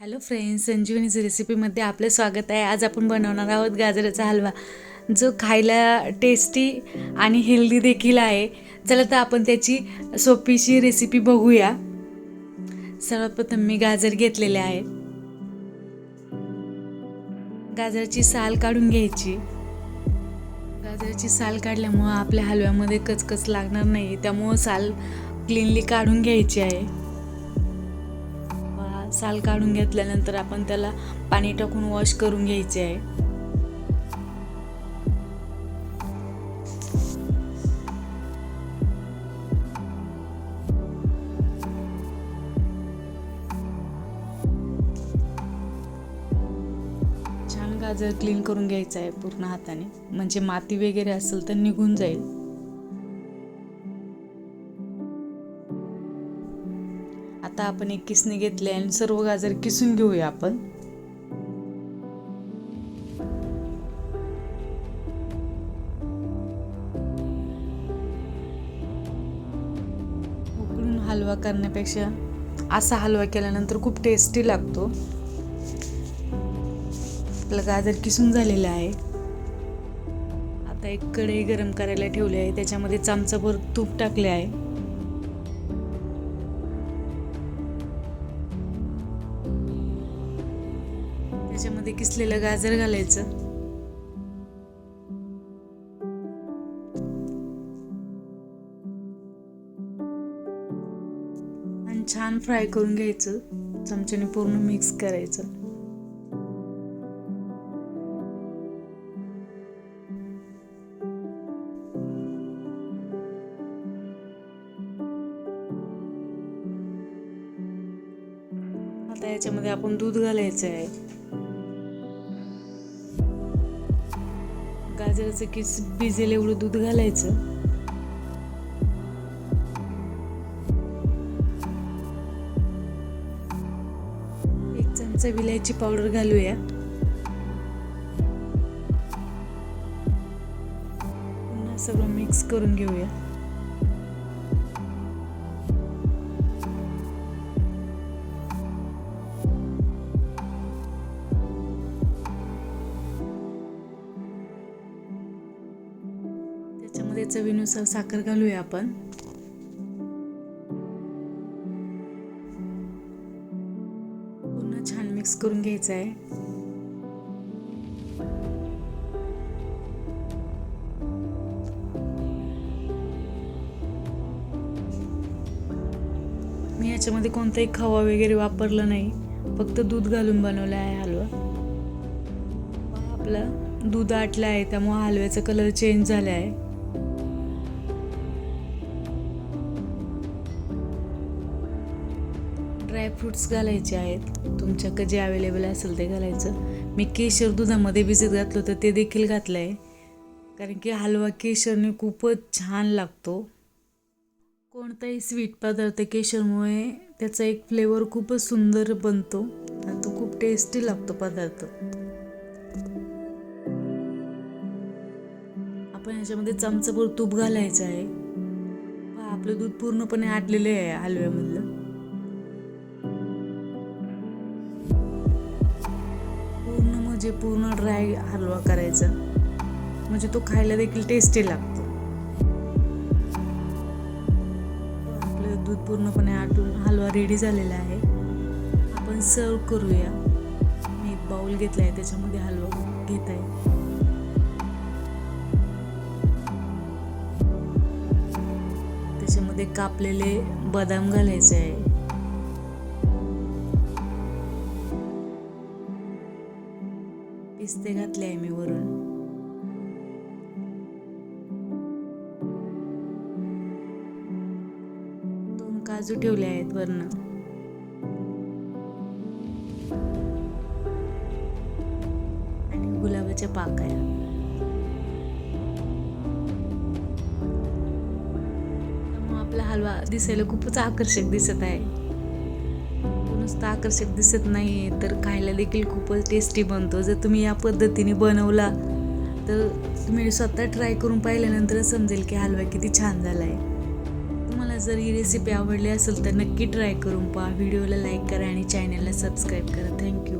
Hello friends संजीवनीज रेसिपीमध्ये आपलं स्वागत आहे. आज आपण बनवणार आहोत गाजराचा हलवा जो खायला टेस्टी आणि हेल्दी देखील आहे. चला तर आपण त्याची सोपीशी रेसिपी बघूया. सर्वप्रथम मी गाजर घेतलेले आहे. गाजराची साल काढून घ्यायची. गाजराची साल काढल्यामुळं आपल्या हलव्यामध्ये कचकच लागणार नाही. त्यामुळं साल क्लीनली काढून घ्यायची आहे. साल काढून घेतल्यानंतर आपण त्याला पाणी टाकून वॉश करून घ्यायचे आहे. छान गाजर क्लीन करून घ्यायचं आहे पूर्ण हाताने. म्हणजे माती वगैरे असेल तर निघून जाईल. आता आपण एक किसणी घेतली आणि सर्व गाजर किसून घेऊया आपण. उकळून हलवा करण्यापेक्षा असा हलवा केल्यानंतर खूप टेस्टी लागतो. आपलं गाजर किसून झालेलं आहे. आता एक कढई गरम करायला ठेवली आहे. त्याच्यामध्ये चमचाभर तूप टाकले आहे. त्याच्यामध्ये किसलेलं गाजर घालायचं. आणि छान फ्राय करून घ्यायचं. चमच्याने पूर्ण मिक्स करायचं. आता याच्यामध्ये आपण दूध घालायचं आहे. गाजराचं किस भिजेल एवढं दूध घालायचं? एक चमचा विलायची पावडर घालूया. पुन्हा सगळं मिक्स करून घेऊया. त्याच्यामध्ये चवीनुसार साखर घालूया आपण. पुन्हा छान मिक्स करून घ्यायचं आहे. मी याच्यामध्ये कोणताही खवा वगैरे वापरला नाही. फक्त दूध घालून बनवलं आहे हलवा. आपलं दूध आटलं आहे त्यामुळे हलव्याचा कलर चेंज झाला आहे. ड्रायफ्रुट्स घालायचे आहेत. तुमच्याकडे जे अवेलेबल असेल ते घालायचं. मी केशर दुधामध्ये भिजत घातलं तर ते देखील घातलं आहे कारण की हलवा केशरने खूपच छान लागतो. कोणताही स्वीट पदार्थ केशरमुळे त्याचा एक फ्लेवर खूपच सुंदर बनतो आणि तो खूप टेस्टी लागतो पदार्थ. आपण याच्यामध्ये चमचाभर तूप घालायचं आहे. आपलं दूध पूर्णपणे आटलेलं आहे हलव्यामधलं. म्हणजे पूर्ण ड्राय हलवा करायचा. म्हणजे तो खायला देखील टेस्टी लागतो. आपलं दूध पूर्णपणे आटून हलवा रेडी झालेला आहे. आपण सर्व करूया. मी एक बाउल घेतला आहे त्याच्यामध्ये हलवा घेत आहे. त्याच्यामध्ये कापलेले बदाम घालायचे आहे. पिस्ते घातले आहे मी वरून. दोन काजू ठेवले आहेत वरनं. आणि गुलाबाच्या पाकळ्या. आपला हलवा दिसायला खूपच आकर्षक दिसत आहे. नुसतं आकर्षक दिसत नाही तर खायला देखील खूपच टेस्टी बनतो. जर तुम्ही या पद्धतीने बनवला तर तुम्ही स्वतः ट्राय करून पाहिल्यानंतर समजेल की हलवा किती छान झाला आहे तुम्हाला जर ही रेसिपी आवडली असेल तर नक्की ट्राय करून पहा. व्हिडिओला लाईक करा आणि चॅनलला सबस्क्राईब करा. थँक्यू